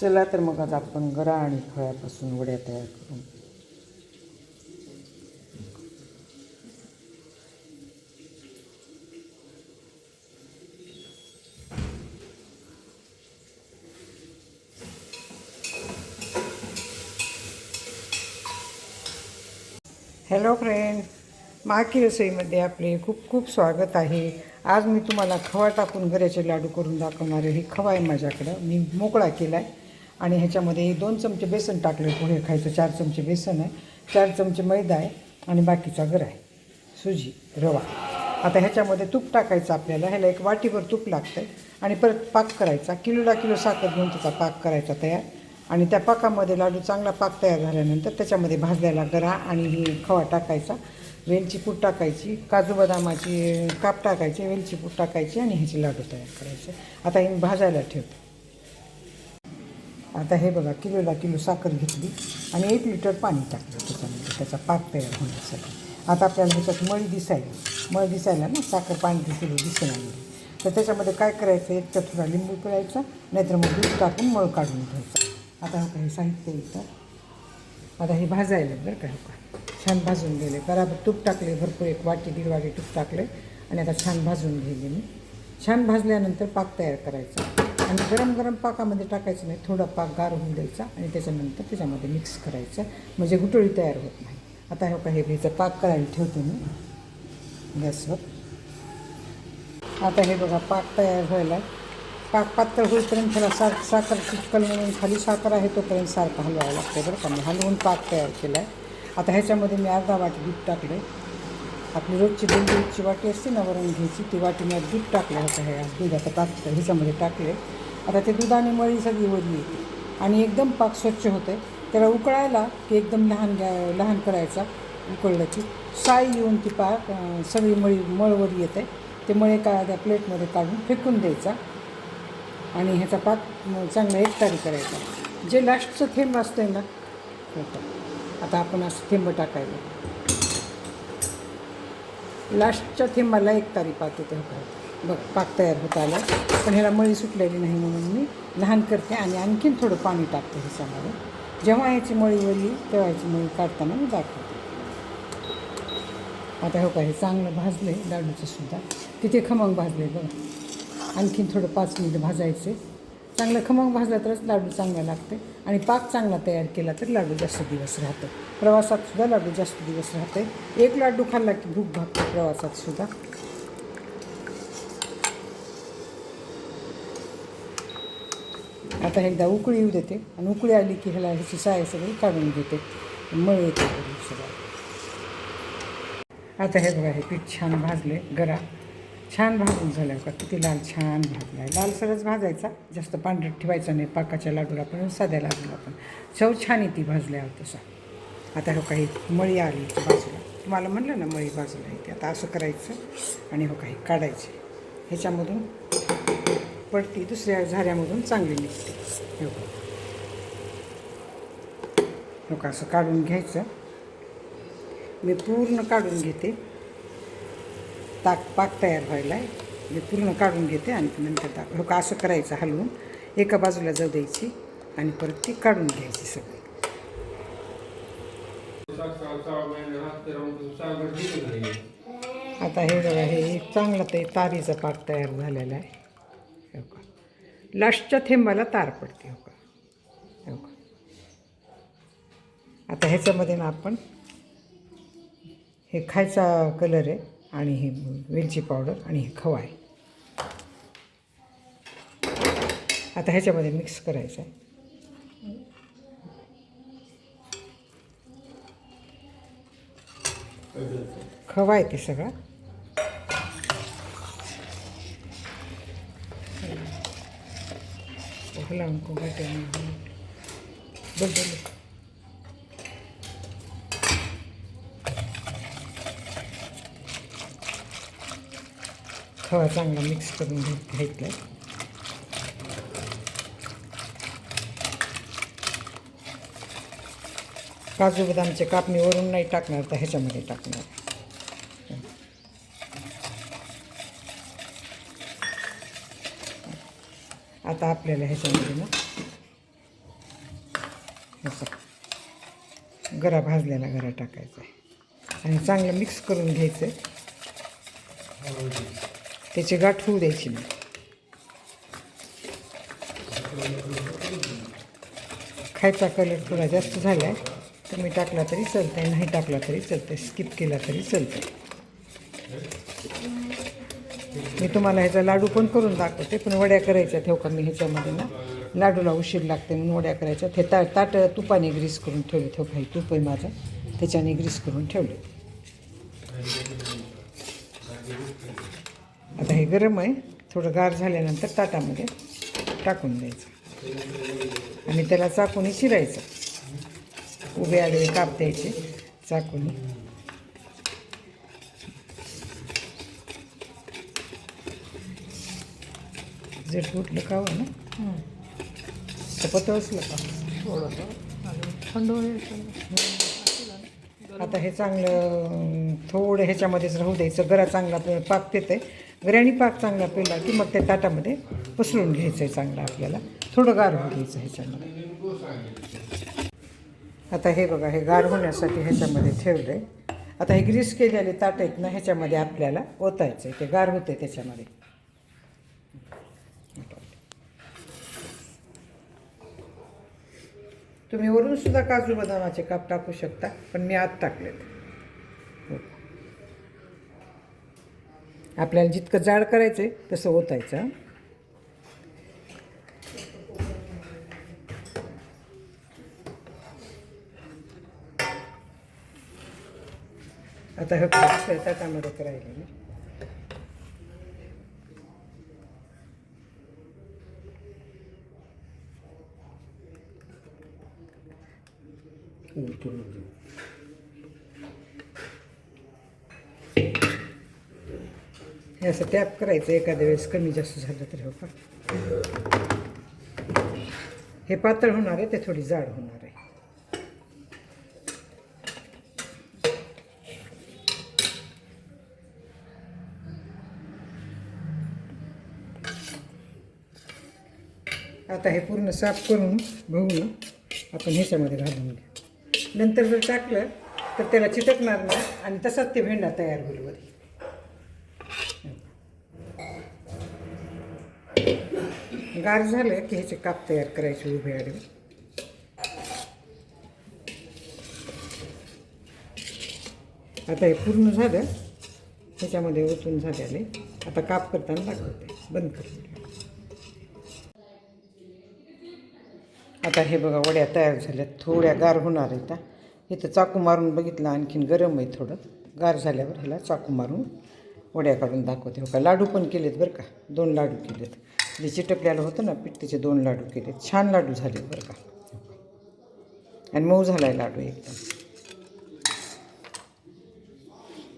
चला तर मग आज आपण गरा आणि फळ्यापासून वड्या तयार करू. हॅलो फ्रेंड माकी रसोईमध्ये आपले खूप खूप स्वागत आहे. आज मी तुम्हाला खवा टाकून गऱ्याचे लाडू करून दाखवणार आहे. हे खवा आहे माझ्याकडं. मी मोकळा केला आहे आणि ह्याच्यामध्ये दोन चमचे बेसन टाकले पोहे खायचं चार चमचे बेसन आहे चार चमचे मैदा आहे आणि बाकीचा गर आहे. सुजी रवा. आता ह्याच्यामध्ये तूप टाकायचं आपल्याला ह्याला एक वाटीभर तूप लागतं आणि परत पाक करायचा. किलोला किलो साखर घेऊन त्याचा पाक करायचा तयार. आणि त्या पाकामध्ये लाडू चांगला पाक तयार झाल्यानंतर त्याच्यामध्ये भाजलेला गरा आणि ही खवा टाकायचा. वेलची पूड टाकायची काजू बदामाची काप टाकायचे वेलची पूड टाकायची आणि ह्याचे लाडू तयार करायचे. आता हे मी भाजायला ठेवते. आता हे बघा किलोला किलो साखर घेतली आणि एक लिटर पाणी टाकलं त्याच्यामध्ये त्याचा पाक तयार होण्यासाठी. आता आपल्याला ह्याच्यात मळी दिसायला मळ दिसायला ना साखर पाणी दिसलं दिसेना नाही. तर त्याच्यामध्ये काय करायचं एक तर थोडा लिंबू पिळायचा नाहीतर मग दूध टाकून मळ काढून घ्यायचा. आता हो हे साहित्य येतं आता हे भाजायला बरं का हो का छान भाजून गेले. बराबर तूप टाकले भरपूर एक वाटी दीड वाटी तूप टाकले आणि आता छान भाजून घेले मी. छान भाजल्यानंतर पाक तयार करायचा. आणि गरम गरम पाकामध्ये टाकायचं नाही. थोडा पाक गार होऊन द्यायचा आणि त्याच्यानंतर त्याच्यामध्ये मिक्स करायचं. म्हणजे गुटळी तयार होत नाही. आता हे काही ह्याचा पाक करायला ठेवते मी. गॅसवर. आता हे बघा पाक तयार व्हायला. पाक पातळ होईपर्यंत त्याला सा साखर चिकल म्हणून खाली साखर आहे तोपर्यंत सारखं हलवावं लागतं बरं का. मी हलवून पाक तयार केला आहे आता ह्याच्यामध्ये मी अर्धा वाटी दूध टाकले आपली रोजची दोन दूधची वाटी असते ना वरून घ्यायची ती वाटी मी दूध टाकलं होतं हे दूध दुधाचं ताक ह्याच्यामध्ये टाकले आता ते दुधाने मळी सगळी वरली येते. आणि एकदम पाक स्वच्छ होते त्याला उकळायला की एकदम लहान घ्या लहान करायचा उकळलं की साई येऊन ती पाक सगळी मळी मळवर येते. ते मळे का त्या प्लेटमध्ये काढून फेकून द्यायचा. आणि ह्याचा पाक चांगला एकतारी करायचा. जे लास्टचं थेंब असतं ना हो आता आपण असं थेंब टाकायला. लास्टच्या थेंबाला एक तारी पाहते ते. हो का बघ पाक तयार होत आला. पण ह्याला मळी सुटलेली नाही म्हणून मी लहान करते आणि आणखीन थोडं पाणी टाकते हे ह्याच्यामध्ये जेव्हा ह्याची मळी वळली तेव्हा ह्याची मळी काढताना मी दाखवते. आता हो का हे चांगलं भाजले लाडूचं सुद्धा. तिथे खमंग भाजले बघ. आणखीन थोडं पाच मिनिट भाजायचे. चांगलं खमंग भाजला तरच लाडू चांगला लागते आणि पाक चांगला तयार केला तर लाडू जास्त दिवस राहतो. प्रवासात सुद्धा लाडू जास्त दिवस राहते. एक लाडू खाल्ला की भूक भागते प्रवासात सुद्धा. आता एकदा उकळी येऊ देते आणि उकळी आली की ह्याला ह्याची साय सगळी काढून घेते. मळ येते सगळं. आता हे बघा हे पीठ छान भाजले गरा छान भाजून झाल्यावर का किती लाल छान भाजला आहे लाल सरच भाजायचा. जास्त पांढरट ठेवायचा नाही. पाकाच्या लाडूला पण साध्या लाडूला पण. चव छान येते भाजल्यावर तसा आता हो काही मळी आली बाजूला. तुम्हाला म्हणलं ना मळी बाजूला येते आता असं करायचं आणि हो काही काढायचे. ह्याच्यामधून पडती दुसऱ्या झाऱ्यामधून चांगली निघते. हो का असं काढून घ्यायचं. मी पूर्ण काढून घेते. ताक पाक तयार व्हायला आहे. मी पूर्ण काढून घेते आणि नंतर ताक हो का असं करायचं हलवून एका बाजूला जाऊ द्यायची आणि परत ती काढून घ्यायची सगळी. आता हे बघा हे एक चांगलं ते तारीचा पाक तयार झालेला आहे. हो का लास्टच्या थेंबाला तार पडते हो का हो का आता ह्याच्यामध्ये ना आपण हे खायचा कलर आहे. आणि हे वेलची पावडर आणि हे खवा आहे आता ह्याच्यामध्ये मिक्स करायचं आहे खवा आहे ते सगळा ओहला उनको बैठे बोल बोल खवा चांगला मिक्स करून घेत घेतलं काजू बदामचे कापणी वरून नाही टाकणार तर ह्याच्यामध्ये टाकणार. आता आपल्याला ह्याच्यामध्ये ना असं गरा भाजलेला गरा टाकायचा आहे. आणि चांगलं मिक्स करून घ्यायचं आहे. त्याची गाठ होऊ द्यायची नाही. खायचा कलर थोडा जास्त झाला आहे तुम्ही टाकला तरी चालतंय नाही टाकला तरी चालतंय स्किप केला तरी चालतंय. मी तुम्हाला ह्याचा लाडू पण करून दाखवते पण वड्या करायच्या ठेव का मी ह्याच्यामध्ये ना? लाडूला उशीर लागते म्हणून वड्या करायच्या. ते ता ताट तुपाने ग्रीस करून ठेवले ठेव काही तूप आहे माझं. त्याच्याने ग्रीस करून ठेवले. आता हे गरम आहे. थोडं गार झाल्यानंतर ताटामध्ये टाकून द्यायचं. आणि त्याला चाकूने चिरायचं उभे आडवे काप द्यायचे चाकूने जट उठलं का हो ना? चपत असलं का? थंड होईल. आता हे चांगलं थोडं ह्याच्यामध्येच राहू द्यायचं. गरा चांगला पाक पितं आहे गऱ्याने पाक चांगला पिला की मग त्या ताटामध्ये पसरून घ्यायचं आहे चांगलं आपल्याला. थोडं गार होऊ द्यायचं ह्याच्यामध्ये. आता हे बघा हे गार होण्यासाठी ह्याच्यामध्ये ठेवलं आहे आता हे ग्रीस केलेले ताट आहेत ना ह्याच्यामध्ये आपल्याला ओतायचं आहे ते गार होते त्याच्यामध्ये. तुम्ही वरून सुद्धा काजू बदामाचे काप टाकू शकता पण मी आत टाकलेत. आपल्याला जितकं जाड करायचं आहे तसं ओतायचं आता हे दुसऱ्या ताटामध्ये करायला हे असं टॅप करायचं एखाद्या वेळेस कमी जास्त झालं तर हो का हे पातळ होणार आहे ते थोडी जाड होणार आहे. आता हे पूर्ण साफ करून बघून आपण ह्याच्यामध्ये घालून घ्या. नंतर जर टाकलं तर त्याला चिटकणार नाही आणि तसाच ते भेंडा तयार होईल वरी. गार झालं की ह्याचे काप तयार करायचे उभे आडवे. आता हे पूर्ण झालं ह्याच्यामध्ये ओतून झालेले. आता काप करताना दाखवते. बंद करते आता हे बघा वड्या तयार झाल्या थोड्या गार होणार आहेत हा. इथं चाकू मारून बघितलं आणखीन गरम आहे थोडं. गार झाल्यावर ह्याला चाकू मारून वड्या काढून दाखवते. हो का? लाडू पण केलेत बरं का? दोन लाडू केलेत. जे चिटकलेलं होतं ना पीठ त्याचे दोन लाडू केलेत. छान लाडू झाले बरं का? आणि मऊ झाला आहे लाडू एकदम.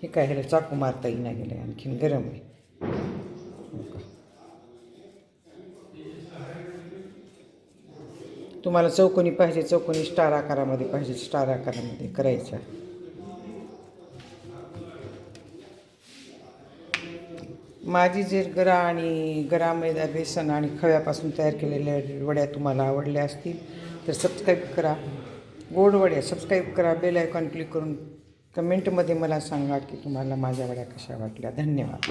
हे काय ह्याला चाकू मारता येईना गेलं आणखीन गरम आहे हो का. तुम्हाला चौकोनी पाहिजे चौकोनी स्टार आकारामध्ये पाहिजे स्टार आकारामध्ये करायच्या माझी जे गरा आणि गरा मैदा बेसन आणि खव्यापासून तयार केलेल्या वड्या तुम्हाला आवडल्या असतील तर सबस्क्राईब करा. गोड वड्या सबस्क्राईब करा. बेल आयकॉन क्लिक करून कमेंटमध्ये मला सांगा की तुम्हाला माझ्या वड्या कशा वाटल्या. धन्यवाद.